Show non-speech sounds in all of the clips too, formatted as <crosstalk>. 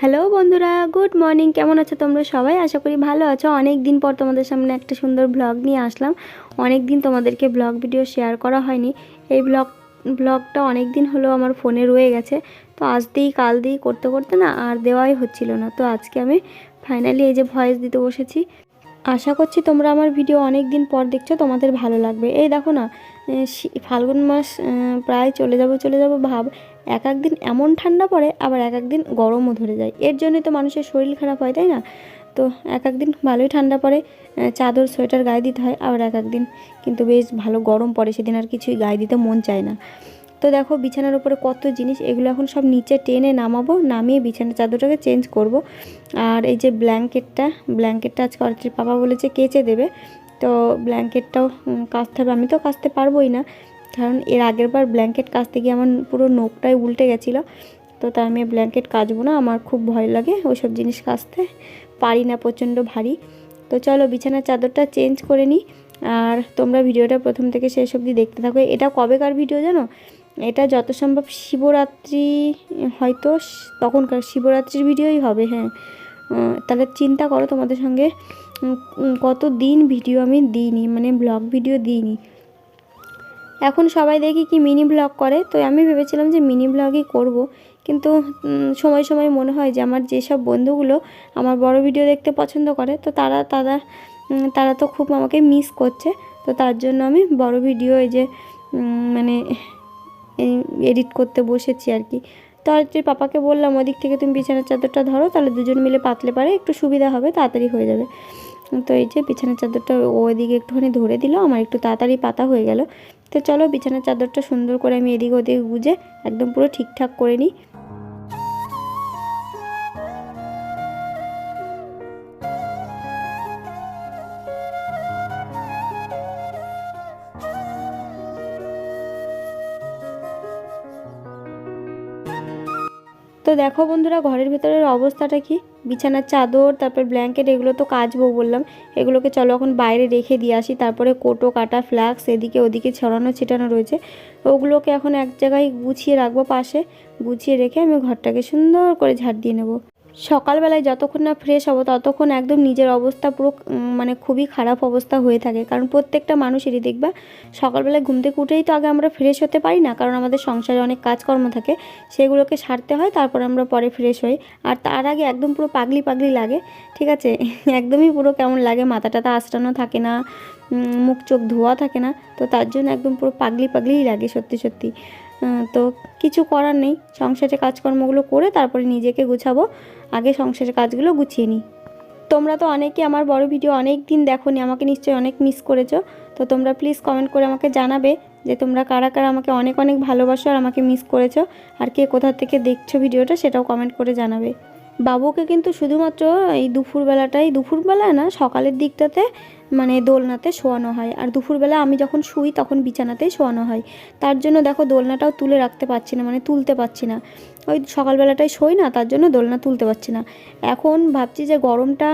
Hello বন্ধুরা। Good morning কেমন আছো তোমরা সবাই? আশা করি ভালো আছো। অনেক দিন পর তোমাদের সামনে একটা সুন্দর ব্লগ নিয়ে আসলাম। অনেক দিন তোমাদেরকে ব্লগ ভিডিও শেয়ার করা হয়নি। এই ব্লগ ব্লগটা অনেক দিন হলো আমার ফোনে রয়ে গেছে। তো আজ দিই, কাল দিই, করতে করতে না আর দেওয়াই হচ্ছিল না। তো আজকে আমি ফাইনালি এই যে ভয়েস দিতে বসেছি। আশা করছি তোমরা আমার ভিডিও অনেক দিন পর দেখছ। তোমাদের ভালো লাগবে। এই দেখো না ফাল্গুন মাস প্রায় চলে যাব চলে যাব ভাব, এক এক দিন এমন ঠান্ডা পড়ে, আবার এক এক দিন গরমও ধরে যায়। এর জন্যই তো মানুষের শরীর খারাপ হয়, তাই না? তো এক এক দিন ভালোই ঠান্ডা পড়ে চাদর, সোয়েটার গায়ে দিতে হয়, আবার এক এক দিন কিন্তু বেশ ভালো গরম পড়ে, সেদিন আর কিছুই গায়ে দিতে মন চায় না। তো দেখো বিছানার উপরে কত জিনিস, এগুলো এখন সব নিচে টেনে নামাবো, নামিয়ে বিছানার চাদরটাকে চেঞ্জ করব। আর এই যে ব্ল্যাঙ্কেটটা ব্ল্যাঙ্কেটটা আজকে অর্চির পাপা বলেছে কেচে দেবে তো ব্ল্যাঙ্কেটটাও কাচতে হবে। আমি তো কাচতে পারবোই না, কারণ এর আগের বার ব্ল্যাঙ্কেট কাচতে গিয়ে আমার পুরো নোকটাই উল্টে গেছিল। তো তাই আমি ব্ল্যাঙ্কেট কাচবো না, আমার খুব ভয় লাগে ওইসব জিনিস কাচতে। পারি না প্রচণ্ড ভারী। তো চলো বিছানার চাদরটা চেঞ্জ করে নিই। আর তোমরা ভিডিওটা প্রথম থেকে শেষ অবধি দেখতে থাকো। এটা কবেকার ভিডিও জানো? এটা যত সম্ভব শিবরাত্রি, হয়তো তখনকার শিবরাত্রির ভিডিওই হবে হ্যাঁ। তাহলে চিন্তা করো তোমাদের সঙ্গে। কত দিন ভিডিও আমি দিইনি মানে ব্লগ ভিডিও দিইনি। এখন সবাই দেখি কি মিনি ব্লগ করে। তো আমি ভেবেছিলাম যে মিনি ব্লগই করব। কিন্তু সময় সময় মনে হয় যে আমার যেসব বন্ধুগুলো আমার বড় ভিডিও দেখতে পছন্দ করে, তো তারা তারা তারা তো খুব আমাকে মিস করছে। তো তার জন্য আমি বড় ভিডিও এই যে মানে এডিট করতে বসেছি আর কি। তো আর যে পাপাকে বললাম, ওদিক থেকে তুমি বিছানার চাদরটা ধরো, তাহলে দুজন মিলে পাতলে পারে, একটু সুবিধা হবে, তাড়াতাড়ি হয়ে যাবে। তো এই যে বিছানার চাদরটা ওদিকে একটুখানি ধরে দিল, আমার একটু তাড়াতাড়ি পাতা হয়ে গেল। তো চলো বিছানার চাদরটা সুন্দর করে আমি এদিক ওদিক গুজে একদম পুরো ঠিকঠাক করে নিই। তো দেখো বন্ধুরা, ঘরের ভেতরের অবস্থাটা কি? বিছানার চাদর, তারপর ব্ল্যাঙ্কেট এগুলো তো কাচবো বললাম। এগুলোকে চলো এখন বাইরে রেখে দিয়ে আসি। তারপরে কোটো, কাটা ফ্ল্যাক্স এদিকে ওদিকে ছড়ানো, ছিটানো রয়েছে। ওগুলোকে এখন এক জায়গায় গুছিয়ে রাখব পাশে। গুছিয়ে রেখে আমি ঘরটাকে সুন্দর করে ঝাড় দিয়ে নেব। সকালবেলায় যতক্ষণ না ফ্রেশ হব, ততক্ষণ একদম নিজের অবস্থা পুরো মানে খুবই খারাপ অবস্থা হয়ে থাকে। কারণ প্রত্যেকটা মানুষেরই দেখবা, সকালবেলায় ঘুম থেকে উঠেই তো আগে আমরা ফ্রেশ হতে পারি না, কারণ আমাদের সংসারে অনেক কাজকর্ম থাকে, সেগুলোকে সারতে হয়, তারপর আমরা পরে ফ্রেশ হই। আর তার আগে একদম পুরো পাগলি পাগলি লাগে, ঠিক আছে? <laughs> একদমই পুরো কেমন লাগে, মাথা টাথা আঁচড়ানো থাকে না মুখ চোখ ধোয়া থাকে না, তো তার জন্য একদম পুরো পাগলি পাগলিই লাগে সত্যি সত্যি। তো কিছু করার নেই। সংসারের কাজকর্মগুলো করে তারপরে নিজেকে গুছাবো। আগে সংসারের কাজগুলো গুছিয়ে নিই। তোমরা তো অনেকে আমার বড় ভিডিও অনেক দিন দেখোনি, আমাকে নিশ্চয়ই অনেক মিস করেছ। তো তোমরা প্লিজ কমেন্ট করে আমাকে জানাবে যে তোমরা কারা কারা আমাকে অনেক অনেক ভালোবাসো আর আমাকে মিস করেছ। আর কে কোথা থেকে দেখছ ভিডিওটা সেটাও কমেন্ট করে জানাবে। বাবুকে কিন্তু শুধুমাত্র এই দুপুরবেলাটাই, দুপুরবেলা না, সকালের দিকটাতে মানে দোলনাতে শোয়ানো হয়। আর দুপুরবেলা আমি যখন শুই তখন বিছানাতেই শোয়ানো হয়। তার জন্য দেখো দোলনাটাও তুলে রাখতে পারছি না মানে তুলতে পারছি না। ওই সকালবেলাটাই শোই না, তার জন্য দোলনা তুলতে পারছি না। এখন ভাবছি যে গরমটা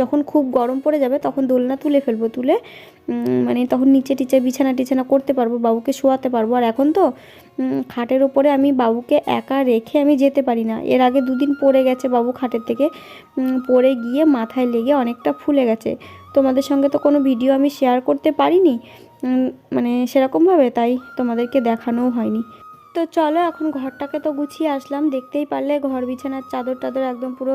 যখন খুব গরম পড়ে যাবে তখন দোলনা তুলে ফেলব, তুলে মানে তখন নিচে টিচে বিছানা টিছানা করতে পারব, বাবুকে শোয়াতে পারব। আর এখন তো খাটের ওপরে আমি বাবুকে একা রেখে আমি যেতে পারি না। এর আগে দুদিন পড়ে গেছে বাবু খাটের থেকে পড়ে গিয়ে মাথায় লেগে অনেকটা ফুলে গেছে। তোমাদের সঙ্গে তো কোনো ভিডিও আমি শেয়ার করতে পারিনি। মানে সেরকমভাবে তাই তোমাদেরকে দেখানোও হয়নি। তো চলো এখন ঘরটাকে তো গুছিয়ে আসলাম। দেখতেই পারলে ঘর বিছানার চাদর টাদর একদম পুরো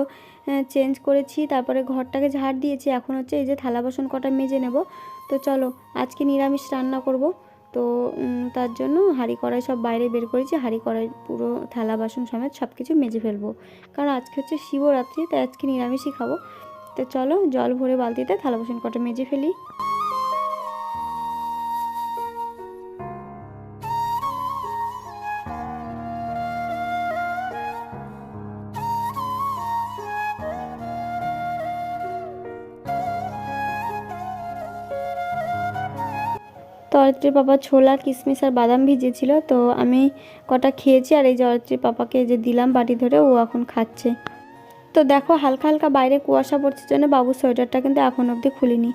চেঞ্জ করেছি। তারপরে ঘরটাকে ঝাড় দিয়েছি। এখন হচ্ছে এই যে থালা বাসন কটা মেজে নেব। তো চলো আজকে নিরামিষ রান্না করব। তো তার জন্য হাঁড়ি কড়াই সব বাইরে বের করেছি। হাঁড়ি কড়াই পুরো থালা বাসন সমেত সব কিছু মেজে ফেলব। কারণ আজকে হচ্ছে শিবরাত্রি, তাই আজকে নিরামিষই খাব। তো চলো জল ভরে বালতিতে থালা বাসন কটা মেজে ফেলি। অরিত্রীর পাপা ছোলা কিশমিশ আর বাদাম ভিজেছিল, তো আমি কটা খেয়েছি আর এই যে পাপাকে যে দিলাম বাটি ধরে ও এখন খাচ্ছে। তো দেখো হালকা হালকা বাইরে কুয়াশা পড়ছে জন্য বাবুর সোয়েটারটা কিন্তু এখন অবধি খুলিনি।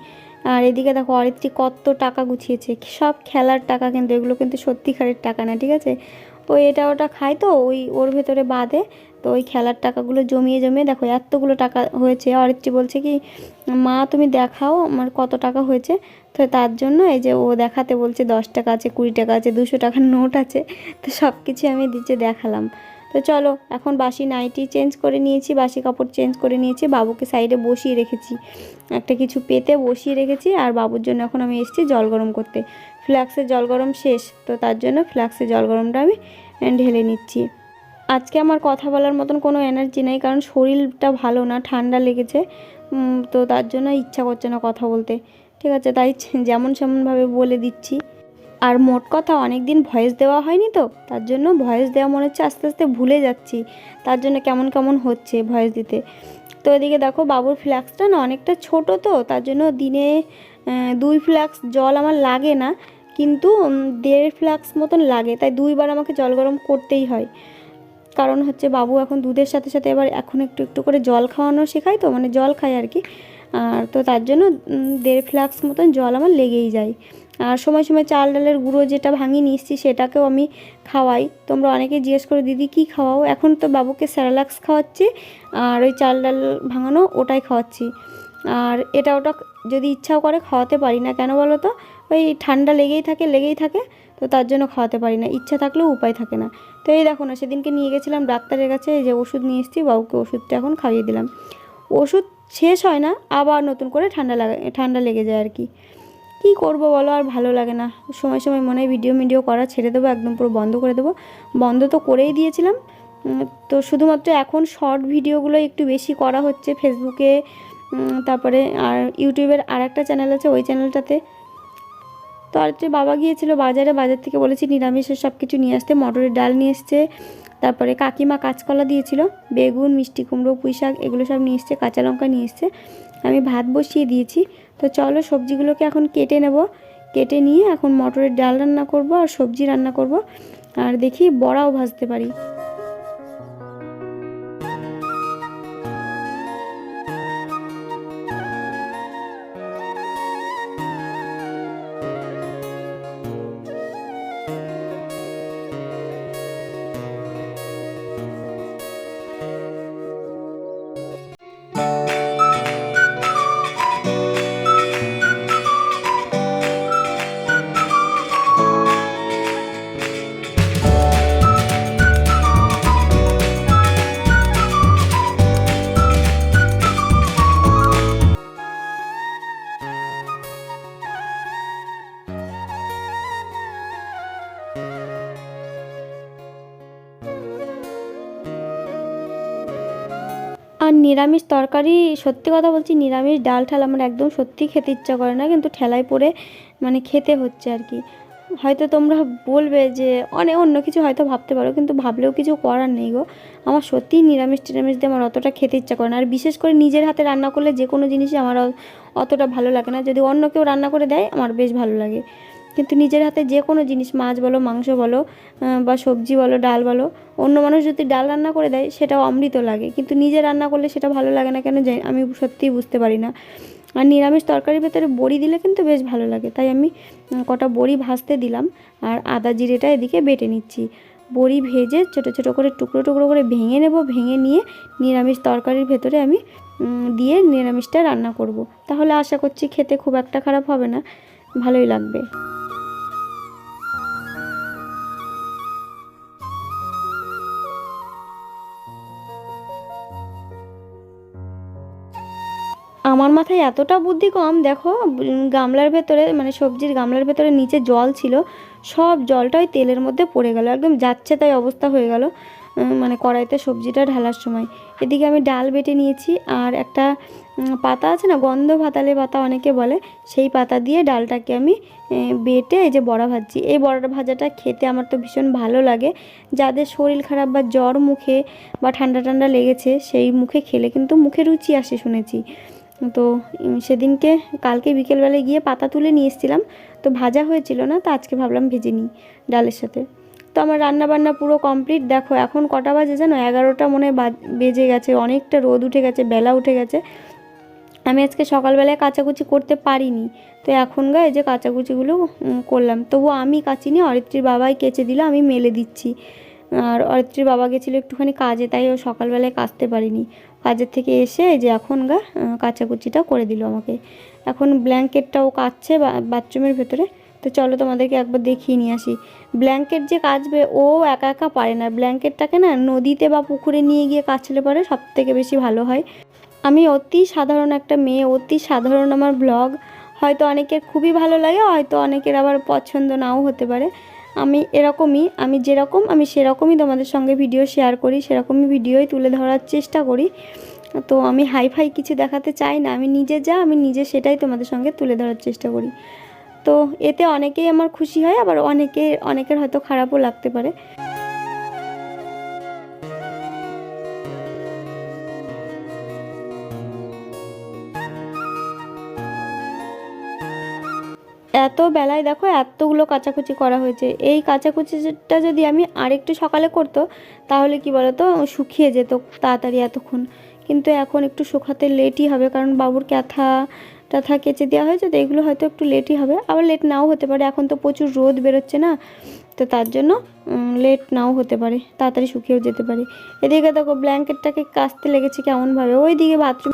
আর এদিকে দেখো অরিত্রী কত টাকা গুছিয়েছে। সব খেলার টাকা কিন্তু, এগুলো কিন্তু সত্যিকারের টাকা না, ঠিক আছে? ওই এটা ওটা খায় তো, ওই ওর ভেতরে বাঁধে তো ওই খেলার টাকাগুলো জমিয়ে জমিয়ে দেখো এতগুলো টাকা হয়েছে। অরিত্রী বলছে কি, মা, তুমি দেখাও আমার কত টাকা হয়েছে। তো তার জন্য এই যে ও দেখাতে বলছে দশ টাকা আছে, কুড়ি টাকা আছে, দুশো টাকার নোট আছে। তো সব কিছু আমি দিচ্ছে, দেখালাম। তো চলো, এখন বাসি নাইটি চেঞ্জ করে নিয়েছি, বাসি কাপড় চেঞ্জ করে নিয়েছি, বাবুকে সাইডে বসিয়ে রেখেছি। একটা কিছু পেতে বসিয়ে রেখেছি আর বাবুর জন্য এখন আমি এসেছি জল গরম করতে। ফ্ল্যাক্সের জল গরম শেষ, তো তার জন্য ফ্ল্যাক্সের জল গরমটা আমি ঢেলে নিচ্ছি। আজকে আমার কথা বলার মতন কোনো এনার্জি নেই, কারণ শরীরটা ভালো না, ঠান্ডা লেগেছে তো তার জন্য ইচ্ছা করছে না কথা বলতে। ঠিক আছে, তাই যেমন সেমনভাবে বলে দিচ্ছি। আর মোট কথা অনেক দিন ভয়েস দেওয়া হয়নি তো, তার জন্য ভয়েস দেওয়া মনে হচ্ছে আস্তে আস্তে ভুলে যাচ্ছি, তার জন্য কেমন কেমন হচ্ছে ভয়েস দিতে। তো এদিকে দেখো বাবুর ফ্ল্যাক্সটা না অনেকটা ছোট তো, তার জন্য দিনে দুই ফ্ল্যাক্স জল আমার লাগে না, কিন্তু দেড় ফ্ল্যাক্স মতন লাগে, তাই দুইবার আমাকে জল গরম করতেই হয়। কারণ হচ্ছে বাবু এখন দুধের সাথে সাথে এবার এখন একটু একটু করে জল খাওয়ানো শেখাই তো মানে জল খায় আর কি। আর তো তার জন্য দেড় ফ্লাক্স মতন জল আমার লেগেই যায়। আর সময় সময় চাল ডালের গুঁড়ো যেটা ভাঙিয়ে নিচ্ছি সেটাকেও আমি খাওয়াই। তোমরা অনেকে জিজ্ঞেস করে, দিদি, কী খাওয়াও? এখন তো বাবুকে স্যারালাক্স খাওয়াচ্ছি, আর ওই চাল ডাল ভাঙানো ওটাই খাওয়াচ্ছি। আর এটা ওটা যদি ইচ্ছাও করে খাওয়াতে পারি না, কেন বলো তো? ওই ঠান্ডা লেগেই থাকে লেগেই থাকে, তো তার জন্য খাওয়াতে পারি না। ইচ্ছা থাকলেও উপায় থাকে না। তো এই দেখো না, সেদিনকে নিয়ে গেছিলাম ডাক্তারের কাছে যে ওষুধ নিয়ে এসেছি, বাবুকে ওষুধটা এখন খাইয়ে দিলাম। ওষুধ শেষ হয় না, আবার নতুন করে ঠান্ডা লাগা, ঠান্ডা লেগে যায় আর কি। কী করব বলো? আর ভালো লাগে না। সময় সময় মনে হয় ভিডিও মিডিও করা ছেড়ে দেবো, একদম পুরো বন্ধ করে দেবো। বন্ধ তো করেই দিয়েছিলাম। তো শুধুমাত্র এখন শর্ট ভিডিওগুলো একটু বেশি করা হচ্ছে ফেসবুকে তারপরে আর ইউটিউবের আর একটা চ্যানেল আছে, ওই চ্যানেলটাতে তো আরেকটি বাবা গিয়েছিল বাজারে, বাজার থেকে বলেছি নিরামিষের সব কিছু নিয়ে আসতে। মটরের ডাল নিয়ে এসছে। তারপরে কাকিমা কাঁচকলা দিয়েছিল। বেগুন, মিষ্টি কুমড়ো পুঁই শাক এগুলো সব নিয়ে এসছে। কাঁচা লঙ্কা নিয়ে এসছে। আমি ভাত বসিয়ে দিয়েছি। তো চলো সবজিগুলোকে এখন কেটে নেব। কেটে নিয়ে এখন মটরের ডাল রান্না করব আর সবজি রান্না করব। আর দেখি বড়াও ভাজতে পারি। আর নিরামিষ তরকারি, সত্যি কথা বলছি, নিরামিষ ডাল ঠাল আমার একদম সত্যি খেতে ইচ্ছা করে না, কিন্তু ঠেলায় পড়ে মানে খেতে হচ্ছে আর কি। হয়তো তোমরা বলবে যে অনেক অন্য কিছু হয়তো ভাবতে পারো, কিন্তু ভাবলেও কিছু করার নেই গো। আমার সত্যিই নিরামিষ টিরামিষ দিয়ে আমার অতটা খেতে ইচ্ছা করে না। আর বিশেষ করে নিজের হাতে রান্না করলে যে কোনো জিনিসই আমার অতটা ভালো লাগে না। যদি অন্য কেউ রান্না করে দেয়, আমার বেশ ভালো লাগে। কিন্তু নিজের হাতে যে কোনো জিনিস, মাছ বলো, মাংস বলো বা সবজি বলো, ডাল বলো, অন্য মানুষ যদি ডাল রান্না করে দেয়, সেটাও অমৃত লাগে। কিন্তু নিজে রান্না করলে সেটা ভালো লাগে না কেন জানি, আমি সত্যিই বুঝতে পারি না। আর নিরামিষ তরকারির ভেতরে বড়ি দিলে কিন্তু বেশ ভালো লাগে। তাই আমি কটা বড়ি ভাজতে দিলাম আর আদা জিরেটা এদিকে বেটে নিচ্ছি। বড়ি ভেজে ছোটো ছোটো করে টুকরো টুকরো করে ভেঙে নেব, ভেঙে নিয়ে নিরামিষ তরকারির ভেতরে আমি দিয়ে নিরামিষটা রান্না করব। তাহলে আশা করছি খেতে খুব একটা খারাপ হবে না। ভালোই লাগবে। আমার মাথায় এতটা বুদ্ধি কম, দেখো গামলার ভেতরে মানে সবজির গামলার ভেতরে নিচে জল ছিল, সব জলটা ওই তেলের মধ্যে পড়ে গেল, একদম যাচ্ছে তাই অবস্থা হয়ে গেল মানে কড়াইতে সবজিটা ঢালার সময়। এদিকে আমি ডাল বেটে নিয়েছি, আর একটা পাতা আছে না, গন্ধ ভাতালে পাতা অনেকে বলে, সেই পাতা দিয়ে ডালটাকে আমি বেটে এই যে বড়া ভাজছি। এই বড়া ভাজাটা খেতে আমার তো ভীষণ ভালো লাগে, যাদের শরীর খারাপ বা জ্বর মুখে বা ঠান্ডা ঠান্ডা লেগেছে, সেই মুখে খেলে কিন্তু মুখে রুচি আসে শুনেছি। তো সেদিনকে কালকে বিকেলবেলায় গিয়ে পাতা তুলে নিয়ে এসেছিলাম। তো ভাজা হয়েছিল না, তো আজকে ভাবলাম ভেজে নিই ডালের সাথে। তো আমার রান্না বান্না পুরো কমপ্লিট। দেখো, এখন কটা বাজে জানো? এগারোটা মনে বাজ- বেজে গেছে, অনেকটা রোদ উঠে গেছে, বেলা উঠে গেছে। আমি আজকে সকালবেলায় কাচাকুচি করতে পারিনি। তো এখন গা এই যে কাচাকুচিগুলো করলাম। তবু আমি কাচিনি, অরিত্রীর বাবাই কেচে দিল, আমি মেলে দিচ্ছি। আর অরিত্রীর বাবা গেছিল একটুখানি কাজে, তাই ও সকালবেলায় কাচতে পারিনি। কাজের থেকে এসে এই যে এখন গা কাচাকুচিটা করে দিল আমাকে। এখন ব্ল্যাঙ্কেটটাও কাচ্ছে বাথরুমের ভেতরে। তো চলো তোমাদেরকে একবার দেখিয়ে নিয়ে আসি। ব্ল্যাঙ্কেট যে কাচবে, ও একা একা পারে না। ব্ল্যাঙ্কেটটাকে না নদীতে বা পুকুরে নিয়ে গিয়ে কাচলে পরে সব থেকে বেশি ভালো হয়। আমি অতি সাধারণ একটা মেয়ে, অতি সাধারণ আমার ব্লগ। হয়তো অনেকের খুবই ভালো লাগে, হয়তো অনেকের আবার পছন্দ নাও হতে পারে। আমি এরকমই, আমি যেরকম, আমি সেরকমই তোমাদের সঙ্গে ভিডিও শেয়ার করি, সেরকমই ভিডিওই তুলে ধরার চেষ্টা করি। তো আমি হাই ফাই কিছু দেখাতে চাই না, আমি নিজে যা, আমি নিজে সেটাই তোমাদের সঙ্গে তুলে ধরার চেষ্টা করি। তো এতে অনেকেই আমার খুশি হয়, আবার অনেকে, অনেকের হয়তো খারাপও লাগতে পারে। এত বেলায় দেখো এতগুলো কাচাকুচি করা হয়েছে। এই কাচাকুচিটা যদি আমি আরেকটু সকালে করতো, তাহলে কি বলতো? শুকিয়ে যেত তাড়াতাড়ি এতক্ষণ। কিন্তু এখন একটু শুকাতে লেটই হবে, কারণ বাবুর ক্যাথা টাথা কেচে দেওয়া হয়েছে, তো এগুলো হয়তো একটু লেটই হবে। আবার লেট নাও হতে পারে, এখন তো প্রচুর রোদ বেরোচ্ছে না, তো তার জন্য লেট নাও হতে পারে, তাড়াতাড়ি শুকিয়েও যেতে পারে। এদিকে দেখো ব্ল্যাঙ্কেটটাকে কাচতে লেগেছে কেমনভাবে। ওই দিকে বাথরুম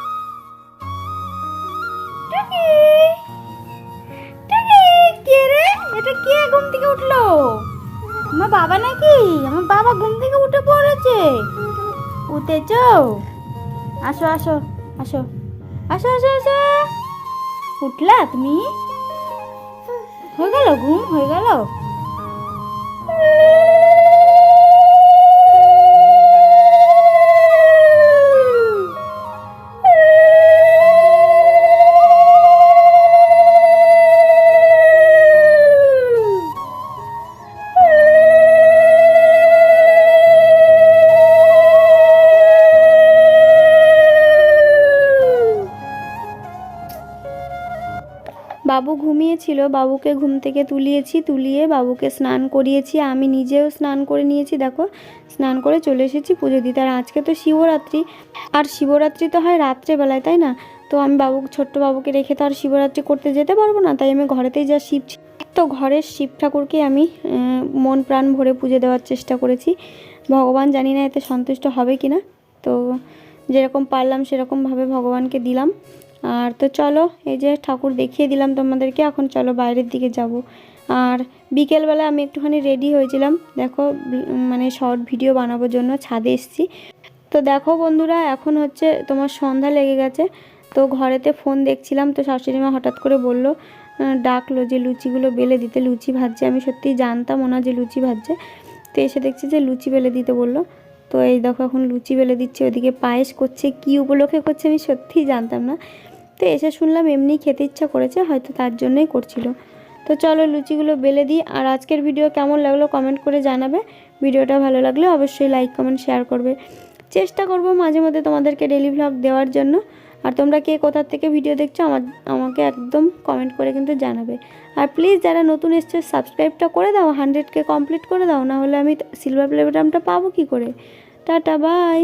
আমার বাবা নাকি? আমার বাবা ঘুম থেকে উঠে পড়েছে। উঠেছ? আসো আসো আসো। আসো আসো আসো। উঠলা তুমি? হয়ে গেল ঘুম, হয়ে গেল? বাবু ঘুমিয়েছিল, বাবুকে ঘুম থেকে তুলিয়েছি, তুলিয়ে বাবুকে স্নান করিয়েছি। আমি নিজেও স্নান করে নিয়েছি, দেখো, স্নান করে চলে এসেছি পুজো দিতে। আর আজকে তো শিবরাত্রি, আর শিবরাত্রি তো হয় রাত্রেবেলায়, তাই না? তো আমি বাবু, ছোট্ট বাবুকে রেখে তো আর শিবরাত্রি করতে যেতে পারব না, তাই আমি ঘরেতেই যা শিব তো ঘরের শিব ঠাকুরকে আমি মন প্রাণ ভরে পুজো দেওয়ার চেষ্টা করেছি। ভগবান জানি না এতে সন্তুষ্ট হবে কি না তো যেরকম পারলাম সেরকমভাবে ভগবানকে দিলাম। আর তো চলো, এই যে ঠাকুর দেখিয়ে দিলাম তোমাদেরকে, এখন চলো বাইরের দিকে যাব। আর বিকেলবেলা আমি একটুখানি রেডি হয়েছিলাম, দেখো মানে শর্ট ভিডিও বানানোর জন্য, ছাদে এসেছি। তো দেখো বন্ধুরা, এখন হচ্ছে তোমার সন্ধ্যা লেগে গেছে, তো ঘরেতে ফোন দেখছিলাম, তো শাশুড়ি মা হঠাৎ করে বলল ডাকলো যে লুচিগুলো বেলে দিতে, লুচি ভাজছে। আমি সত্যিই জানতাম ওনা যে লুচি ভাজছে, তো এসে দেখছি যে লুচি বেলে দিতে বলল। তো এই দেখো এখন লুচি বেলে দিচ্ছে, ওদিকে পায়েস করছে, কী উপলক্ষে করছে আমি সত্যিই জানতাম না। তো এসে শুনলাম এমনি খেতে ইচ্ছা করেছে, হয়তো তার জন্যই করছিল। তো চলো লুচিগুলো বেলে দিই, আর আজকের ভিডিও কেমন লাগল কমেন্ট করে জানাবে। ভিডিওটা ভালো লাগলে অবশ্যই লাইক কমেন্ট শেয়ার করবে। চেষ্টা করব মাঝে মধ্যে তোমাদেরকে ডেলি ভ্লগ দেওয়ার জন্য। আর তোমরা কে কোথার থেকে ভিডিও দেখছ আমার, আমাকে একদম কমেন্ট করে কিন্তু জানাবে। আর প্লিজ যারা নতুন এসছে সাবস্ক্রাইবটা করে দাও হান্ড্রেডকে কমপ্লিট করে দাও না হলে আমি সিলভার প্লে বাটনটা পাবো কী করে? Tata bye